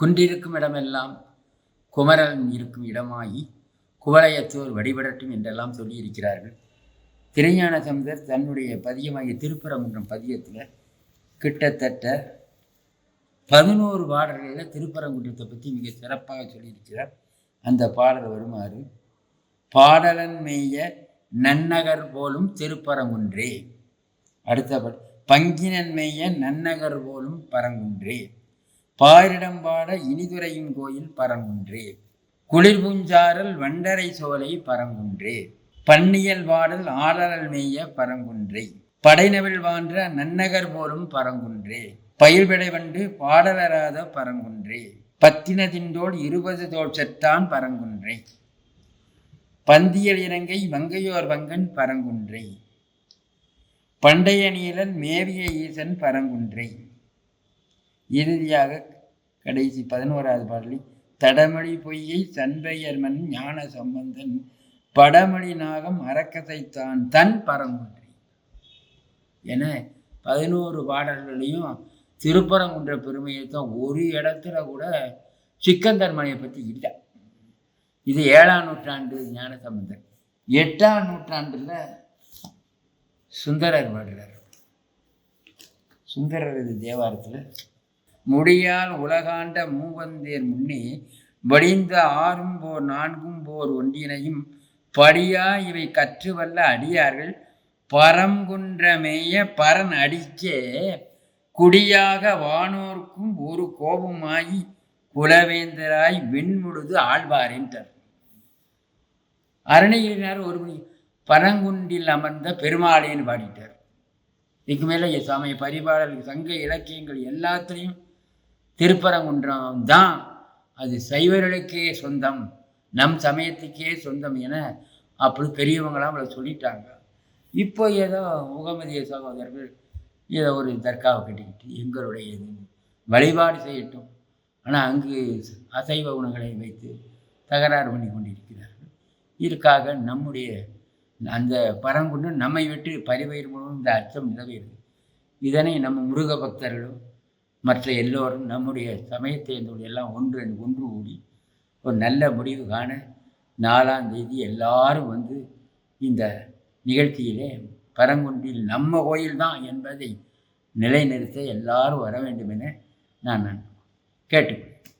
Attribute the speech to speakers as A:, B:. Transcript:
A: குன்றிருக்கும் இடமெல்லாம் குமரன் இருக்கும் இடமாகி குவளையத்தோர் வழிபடட்டும் என்றெல்லாம் சொல்லியிருக்கிறார்கள். திருஞான சமுதர் தன்னுடைய பதியமாகிய திருப்பரங்குன்றம் பதியத்தில் கிட்டத்தட்ட பதினோரு பாடல்களில் திருப்பரங்குன்றத்தை பற்றி மிக சிறப்பாக சொல்லியிருக்கிறார். அந்த பாடல் வருமாறு பாடலன் மேய நன்னகர் போலும் திருப்பரங்குன்றே. அடுத்த பங்கினன் மேய நன்னகர் போலும் பரங்குன்றே. பாரிடம் பாட இனிதுரையும் கோயில் பரங்குன்றே. குளிர்புஞ்சாரல் வண்டரை சோலை பரங்குன்றே. பன்னியல் வாடல் ஆடலல் மேய பரங்குன்றை. படைநவில் வான்ற நன்னகர் போலும் பரங்குன்றே. பயிர்விடை வண்டு பாடலராத பரங்குன்றே. பத்தின இருபது தோற்றத்தான் பரங்குன்றை. பந்தியல் இறங்கை வங்கையோர் வங்கன் பரங்குன்றை. பண்டைய நீலன் மேவிய ஈசன் பரங்குன்றை. இறுதியாக கடைசி பதினோராவது பாடலில் தடமொழி பொய்யை சண்பையர்மன் ஞான சம்பந்தன் படமொழி நாகம் அறக்கதைத்தான் தன் பரங்குன்றி என பதினோரு பாடல்களையும் திருப்பரங்குன்ற பெருமையை தான் ஒரு இடத்துல கூட சிக்கந்தர் மலையை பற்றி இல்லை. இது ஏழாம் நூற்றாண்டு ஞான சம்பந்தர். எட்டாம் நூற்றாண்டில் சுந்தரர் பாடுறார். சுந்தரர் இது தேவாரத்தில் முடியால் உலகாண்ட மூவந்தேர் முன்னே வடிந்த ஆறும் போர் நான்கும் போர் ஒன்றினையும் படியா இவை கற்று வல்ல அடியார்கள் பரங்குன்றமேய பரன் அடிக்கே குடியாக வானோர்க்கும் ஒரு கோபமாகி குலவேந்தராய் வெண்முழுது ஆழ்வாரின்றார். அருணகிரினார் ஒரு மணி பரங்குன்றில் அமர்ந்த பெருமாளேன்னு பாடிட்டார். இதுக்கு மேலே சமய பரிபாடல் சங்க இலக்கியங்கள் எல்லாத்துலேயும் திருப்பரங்குன்றம் தான். அது சைவர்களுக்கே சொந்தம் நம் சமயத்துக்கே சொந்தம் என அப்படி பெரியவங்களாம் அவளை சொல்லிட்டாங்க. இப்போ ஏதோ முகமதிய சகோதரர்கள் ஏதோ ஒரு தர்காவை கட்டிக்கிட்டு எங்களுடைய இது வழிபாடு செய்யட்டும். ஆனால் அங்கு அசைவ உணவுகளை வைத்து தகராறு பண்ணி கொண்டிருக்கிறார்கள். இதற்காக நம்முடைய அந்த பரங்குன்று நம்மை விட்டு பரிவயிறு முழுவதும் இந்த அச்சம் நிலவுகிறது இதனை நம்ம முருக பக்தர்களும் மற்ற எல்லோரும் நம்முடைய சமயத்தை எல்லாம் ஒன்று ஒன்று கூடி ஒரு நல்ல முடிவு காண நாலாம் தேதி எல்லாரும் வந்து இந்த நிகழ்ச்சியிலே பரங்குன்றில் நம்ம கோயில் தான் என்பதை நிலைநிறுத்த எல்லாரும் வர வேண்டும் என நான் கேட்டுக்கொள்கிறேன்